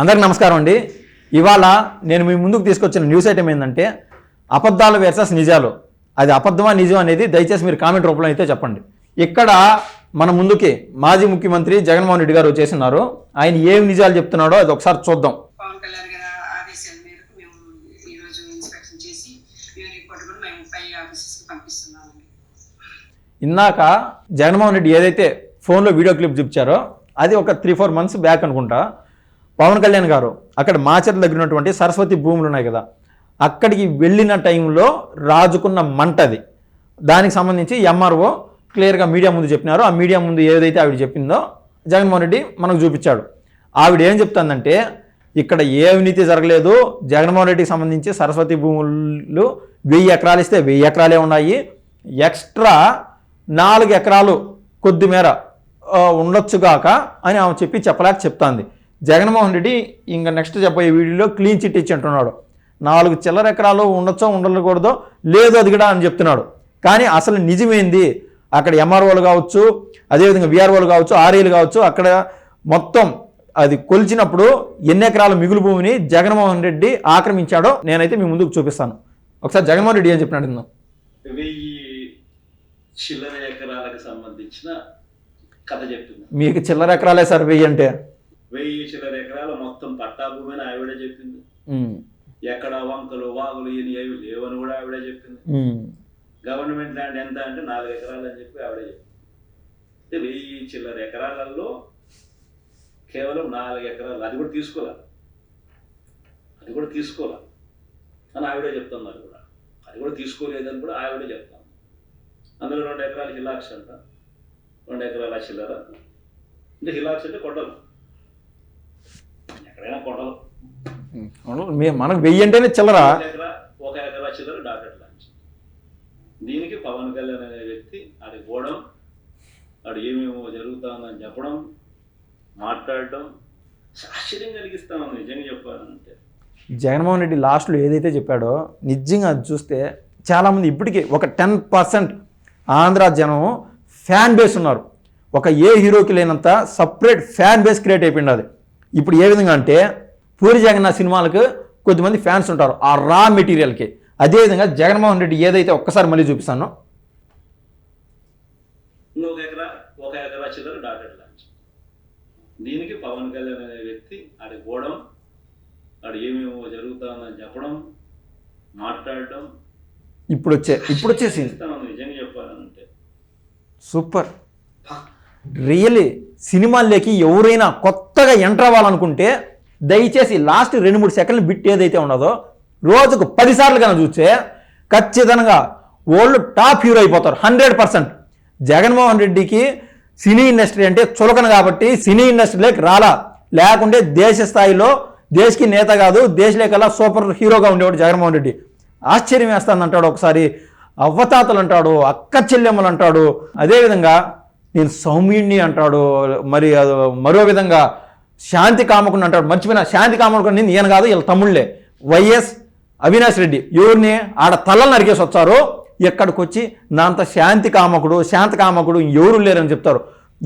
అందరికి నమస్కారం అండి. ఇవాళ నేను మీ ముందుకు తీసుకొచ్చిన న్యూస్ ఐటమ్ ఏంటంటే అబద్ధాలు వర్సెస్ నిజాలు. అది అబద్ధమా నిజం అనేది దయచేసి మీరు కామెంట్ రూపంలో అయితే చెప్పండి. ఇక్కడ మన ముందుకి మాజీ ముఖ్యమంత్రి జగన్మోహన్ రెడ్డి గారు చేస్తున్నారు ఆయన ఏం నిజాలు చెప్తున్నాడో అది ఒకసారి చూద్దాం. ఇందాక జగన్మోహన్ రెడ్డి ఏదైతే ఫోన్లో వీడియో క్లిప్ చూపించారో అది ఒక త్రీ ఫోర్ మంత్స్ బ్యాక్ అనుకుంటా. పవన్ కళ్యాణ్ గారు అక్కడ మాచర్ల దగ్గర ఉన్నటువంటి సరస్వతి భూములు ఉన్నాయి కదా అక్కడికి వెళ్ళిన టైంలో రాజుకున్న మంట అది. దానికి సంబంధించి ఎంఆర్ఓ క్లియర్గా మీడియా ముందు చెప్పినారో. ఆ మీడియా ముందు ఏదైతే ఆవిడ చెప్పిందో జగన్మోహన్ రెడ్డి మనకు చూపించాడు. ఆవిడ ఏం చెప్తుందంటే ఇక్కడ ఏ అవినీతి జరగలేదు. జగన్మోహన్ రెడ్డికి సంబంధించి సరస్వతి భూములు వెయ్యి ఎకరాలు ఇస్తే వెయ్యి ఎకరాలే ఉన్నాయి. ఎక్స్ట్రా నాలుగు ఎకరాలు కొద్ది మేర ఉండొచ్చుగాక అని ఆమె చెప్పి చెప్పలేక చెప్తాంది. జగన్మోహన్ రెడ్డి ఇంకా నెక్స్ట్ చెప్పే వీడియోలో క్లీన్ చిట్ ఇచ్చి అంటున్నాడు. నాలుగు చిల్లర ఎకరాలు ఉండొచ్చో ఉండకూడదో లేదు అది కూడా అని చెప్తున్నాడు. కానీ అసలు నిజమేంది? అక్కడ ఎంఆర్ఓలు కావచ్చు అదేవిధంగా విఆర్ఓలు కావచ్చు ఆర్ఏలు కావచ్చు అక్కడ మొత్తం అది కొలిచినప్పుడు ఎన్ని ఎకరాల మిగులు భూమిని జగన్మోహన్ రెడ్డి ఆక్రమించాడో నేనైతే మీ ముందుకు చూపిస్తాను. ఒకసారి జగన్మోహన్ రెడ్డి ఏం చెప్పినాడు. వెయ్యి చిల్లర ఎకరాలకు సంబంధించిన కథ చెప్తుంది మీకు చిల్లర ఎకరాలే సార్ వెయ్యి అంటే. వెయ్యి చిల్లర ఎకరాలు మొత్తం పట్టా భూమి అని ఆవిడే చెప్పింది. ఎక్కడ వంకలు వాగులు ఇని ఏవి లేవని కూడా ఆవిడే చెప్పింది. గవర్నమెంట్ ల్యాండ్ ఎంత అంటే నాలుగు ఎకరాలు అని చెప్పి ఆవిడే చెప్పింది. అంటే వెయ్యి చిల్లర ఎకరాలలో కేవలం నాలుగు ఎకరాలు. అది కూడా తీసుకోవాలి అది కూడా తీసుకోవాలి అని ఆవిడే చెప్తున్నారు కూడా. అది కూడా తీసుకోలేదని కూడా ఆవిడే చెప్తాను అందులో రెండు ఎకరాలు హిలాక్స్ అంట. రెండు ఎకరాల చిల్లర. అంటే హిలాక్స్ అంటే కొండలు. ఎక్కడైనా కొండలు. మనకు వెయ్యి అంటేనే చిల్లర. ఒక ఎకరా చిల్లర డాక్టర్ లాంచ్ దీనికి పవన్ కళ్యాణ్ అనే వ్యక్తి అది పోవడం వాడు ఏమేమో జరుగుతుందని చెప్పడం మాట్లాడడం ఆశ్చర్యం కలిగిస్తా ఉంది నిజంగా చెప్పాలంటే. జగన్మోహన్ రెడ్డి లాస్ట్లో ఏదైతే చెప్పాడో నిజంగా అది చూస్తే చాలామంది ఇప్పటికీ ఒక టెన్ పర్సెంట్ ఆంధ్ర జనం ఫ్యాన్ బేస్ ఉన్నారు. ఒక ఏ హీరోకి లేనంత సపరేట్ ఫ్యాన్ బేస్ క్రియేట్ అయిపోయింది అది. ఇప్పుడు ఏ విధంగా అంటే పూరి జగన్నాథ్ సినిమాలకు కొద్దిమంది ఫ్యాన్స్ ఉంటారు ఆ రా మెటీరియల్కి. అదేవిధంగా జగన్మోహన్ రెడ్డి ఏదైతే ఒక్కసారి మళ్ళీ చూపిస్తానో. ఇంకొక ఎకరా ఒక ఎకరా చిల్లర డాక్టర్ లాంచ్. దీనికి పవన్ కళ్యాణ్ అనే వ్యక్తి అది పోవడం వాడు ఏమేమో జరుగుతుందని చెప్పడం మాట్లాడడం. ఇప్పుడు వచ్చే ఇప్పుడు వచ్చేసింది ఉంది నిజంగా చెప్పాలంటే. సూపర్. రియల్లీ సినిమాల్లోకి ఎవరైనా కొత్తగా ఎంటర్ అవ్వాలనుకుంటే దయచేసి లాస్ట్ రెండు మూడు సెకండ్లు బిట్ ఏదైతే ఉన్నదో రోజుకు పదిసార్లు కన్నా చూస్తే ఖచ్చితంగా వాళ్ళు టాప్ హీరో అయిపోతారు. Hundred percent. జగన్మోహన్ రెడ్డికి సినీ ఇండస్ట్రీ అంటే చులకన కాబట్టి సినీ ఇండస్ట్రీలోకి రాలా. లేకుంటే దేశ స్థాయిలో దేశకి నేత కాదు దేశలేకల్లా సూపర్ హీరోగా ఉండేవాడు జగన్మోహన్ రెడ్డి. ఆశ్చర్యం వేస్తానంటాడు ఒకసారి. అవ్వతాతలు అంటాడు అక్క చెల్లెమ్మలు అంటాడు అదేవిధంగా నేను సౌమ్యుణ్ణి అంటాడు మరి అది మరో విధంగా శాంతి కామకుని అంటాడు. మర్చిపోయిన శాంతి కామకుని ఈయన కాదు వీళ్ళ తమ్ముళ్ళే. వైఎస్ అవినాష్ రెడ్డి ఎవరిని ఆడ తలలు నరికేసి వచ్చారు ఎక్కడికి వచ్చి నా అంత శాంతి కామకుడు శాంతి కామకుడు ఎవరు లేరని చెప్తారు.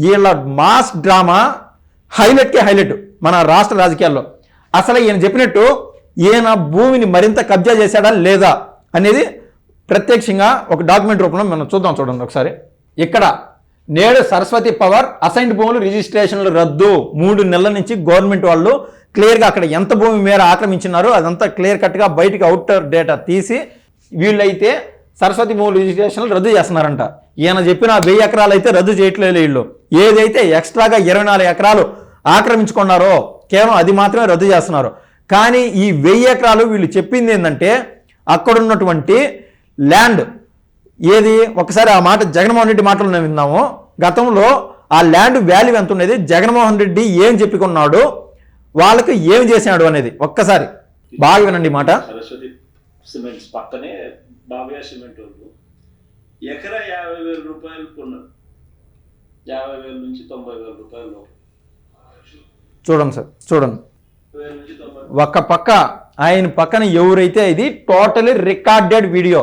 వీళ్ళ మాస్ డ్రామా హైలైట్కే హైలైట్ మన రాష్ట్ర రాజకీయాల్లో. అసలు ఈయన చెప్పినట్టు ఈయన భూమిని మరింత కబ్జా చేశాడా లేదా అనేది ప్రత్యక్షంగా ఒక డాక్యుమెంట్ రూపంలో మనం చూద్దాం చూడండి ఒకసారి. ఇక్కడ నేడు సరస్వతి పవర్ అసైన్డ్ భూములు రిజిస్ట్రేషన్లు రద్దు. మూడు నెలల నుంచి గవర్నమెంట్ వాళ్ళు క్లియర్గా అక్కడ ఎంత భూమి మేర ఆక్రమించినారో అదంతా క్లియర్ కట్గా బయటికి అవుటర్ డేటా తీసి వీళ్ళైతే సరస్వతి భూములు రిజిస్ట్రేషన్లు రద్దు చేస్తున్నారంట. ఈయన చెప్పిన వెయ్యి ఎకరాలు అయితే రద్దు చేయట్లేదు వీళ్ళు. ఏదైతే ఎక్స్ట్రాగా ఇరవై నాలుగు ఎకరాలు ఆక్రమించుకున్నారో కేవలం అది మాత్రమే రద్దు చేస్తున్నారు. కానీ ఈ వెయ్యి ఎకరాలు వీళ్ళు చెప్పింది ఏంటంటే అక్కడ ఉన్నటువంటి ల్యాండ్ ఏది? ఒకసారి ఆ మాట జగన్మోహన్ రెడ్డి మాటలు నేను విన్నాము. గతంలో ఆ ల్యాండ్ వాల్యూ ఎంత ఉండేది? జగన్మోహన్ రెడ్డి ఏం చెప్పుకున్నాడు? వాళ్ళకి ఏం చేసినాడు అనేది ఒక్కసారి. బాగా వినండి మాట. సరస్వతి సిమెంట్స్ పక్కనే బాబయ్య సిమెంట్ వాళ్ళు ఎకరా యాభై వేల రూపాయలు కొన్నారు యాభై వేల నుంచి తొంభై వేల రూపాయలు. చూడండి సార్ చూడండి. ఒక పక్క ఆయన పక్కన ఎవరైతే ఇది టోటలీ రికార్డెడ్ వీడియో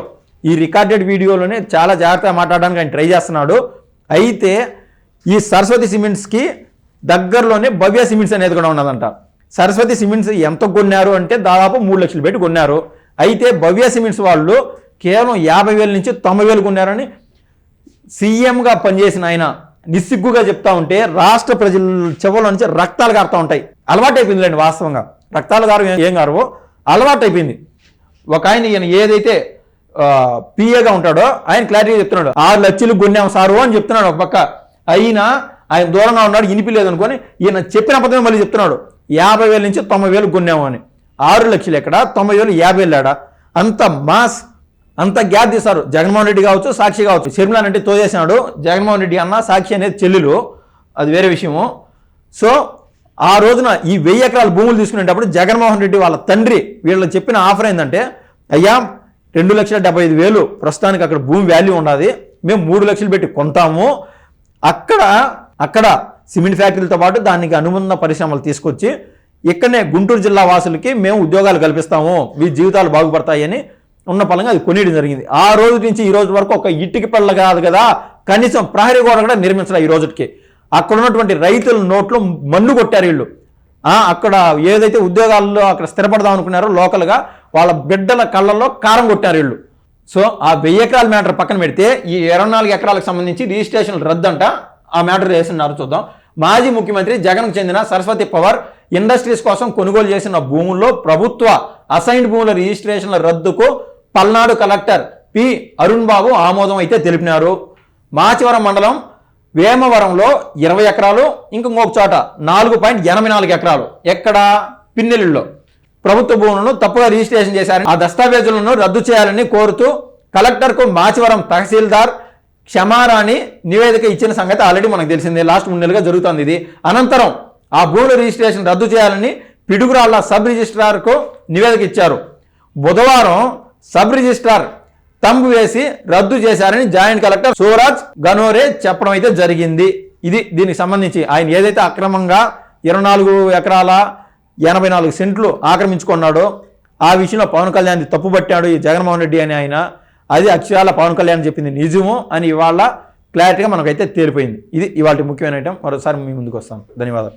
ఈ రికార్డెడ్ వీడియోలోనే చాలా జాగ్రత్తగా మాట్లాడడానికి ఆయన ట్రై చేస్తున్నాడు. అయితే ఈ సరస్వతి సిమెంట్స్కి దగ్గరలోనే భవ్య సిమెంట్స్ అనేది కూడా ఉన్నదంట. సరస్వతి సిమెంట్స్ ఎంత కొన్నారు అంటే దాదాపు మూడు లక్షలు పెట్టి కొన్నారు. అయితే భవ్య సిమెంట్స్ వాళ్ళు కేవలం యాభై వేల నుంచి తొంభై వేలు కొన్నారని సీఎంగా పనిచేసిన ఆయన నిస్సిగ్గుగా చెప్తా ఉంటే రాష్ట్ర ప్రజల చెవుల నుంచి రక్తాలు కారుతూ ఉంటాయి. అలవాటు అయిపోయిందిలేండి వాస్తవంగా. రక్తాలు గారు ఏం గారు? అలవాటు అయిపోయింది ఒక ఆయన ఈయన ఏదైతే పిఏగా ఉంటాడో ఆయన క్లారిటీ చెప్తున్నాడు. ఆరు లక్షలు కొన్నాం సారు అని చెప్తున్నాడు ఒక పక్క. అయినా ఆయన దూరంగా ఉన్నాడు ఇనిపిలేదు అనుకొని ఈయన చెప్పిన పద్ధతి మళ్ళీ చెప్తున్నాడు. యాభై వేల నుంచి తొంభై వేలు కొన్నాము అని. ఆరు లక్షలు ఎక్కడ? తొంభై వేలు యాభై వేలాడా అంత మాస్ అంత గ్యాప్ తీశారు. జగన్మోహన్ రెడ్డి కావచ్చు సాక్షి కావచ్చు. షర్మిలా అంటే తోచేసినాడు జగన్మోహన్ రెడ్డి అన్న సాక్షి అనేది చెల్లెలు. అది వేరే విషయము. సో ఆ రోజున ఈ వెయ్యి ఎకరాల భూములు తీసుకునేటప్పుడు జగన్మోహన్ రెడ్డి వాళ్ళ తండ్రి వీళ్ళు చెప్పిన ఆఫర్ ఏంటంటే అయ్యా రెండు లక్షల డెబ్బై ఐదు వేలు. ప్రస్తుతానికి అక్కడ భూమి వాల్యూ ఉన్నది మేము మూడు లక్షలు పెట్టి కొంటాము. అక్కడ అక్కడ సిమెంట్ ఫ్యాక్టరీలతో పాటు దానికి అనుబంధ పరిశ్రమలు తీసుకొచ్చి ఇక్కడనే గుంటూరు జిల్లా వాసులకి మేము ఉద్యోగాలు కల్పిస్తాము. మీ జీవితాలు బాగుపడతాయని ఉన్న పలంగా అది కొనియడం జరిగింది. ఆ రోజు నుంచి ఈ రోజు వరకు ఒక ఇటుకి పళ్ళ కాదు కదా. కనీసం ప్రహరీ గోడ కూడా నిర్మించడం ఈ రోజుకి. అక్కడ ఉన్నటువంటి రైతుల నోట్లో మన్ను కొట్టారు వీళ్ళు. అక్కడ ఏదైతే ఉద్యోగాల్లో అక్కడ స్థిరపడదాం అనుకున్నారో లోకల్గా వాళ్ళ బిడ్డల కళ్ళల్లో కారం కొట్టారు వీళ్ళు. సో ఆ వెయ్యి ఎకరాల మ్యాటర్ పక్కన పెడితే ఈ ఇరవై నాలుగు ఎకరాలకు సంబంధించి రిజిస్ట్రేషన్ రద్దంట. ఆ మ్యాటర్ చేస్తున్నారు చూద్దాం. మాజీ ముఖ్యమంత్రి జగన్కు చెందిన సరస్వతి పవర్ ఇండస్ట్రీస్ కోసం కొనుగోలు చేసిన భూముల్లో ప్రభుత్వ అసైన్డ్ భూముల రిజిస్ట్రేషన్ల రద్దుకు పల్నాడు కలెక్టర్ పి. అరుణ్ బాబు ఆమోదం అయితే తెలిపినారు. మాచివరం మండలం వేమవరంలో ఇరవై ఎకరాలు ఇంకొక చోట నాలుగు పాయింట్ ఎనభై నాలుగు ఎకరాలు. ఎక్కడ? పిన్నెల్లిలో. ప్రభుత్వ భూములను తప్పుగా రిజిస్ట్రేషన్ చేశారని ఆ దస్తావేజులను రద్దు చేయాలని కోరుతూ కలెక్టర్కు మాచివరం తహసీల్దార్ క్షమారాణి నివేదిక ఇచ్చిన సంగతి ఆల్రెడీ మనకు తెలిసిందే. లాస్ట్ మూడు నెలలుగా జరుగుతుంది ఇది. అనంతరం ఆ భూముల రిజిస్ట్రేషన్ రద్దు చేయాలని పిడుగురాళ్ళ సబ్ రిజిస్ట్రార్కు నివేదిక ఇచ్చారు. బుధవారం సబ్ రిజిస్ట్రార్ తంబు వేసి రద్దు చేశారని జాయింట్ కలెక్టర్ సూరజ్ గనోరే చెప్పడం అయితే జరిగింది. ఇది దీనికి సంబంధించి ఆయన ఏదైతే అక్రమంగా ఇరవై నాలుగు ఎకరాల ఎనభై నాలుగు సెంట్లు ఆక్రమించుకున్నాడో ఆ విషయంలో పవన్ కళ్యాణ్ తప్పుపట్టాడు ఈ జగన్మోహన్ రెడ్డి అని ఆయన. అది అక్షరాల పవన్ కళ్యాణ్ చెప్పింది నిజము అని ఇవాళ క్లారిటీగా మనకైతే తేలిపోయింది. ఇది ఇవాళ ముఖ్యమైన ఐటమ్ మరోసారి మీ ముందుకు వస్తాం. ధన్యవాదాలు.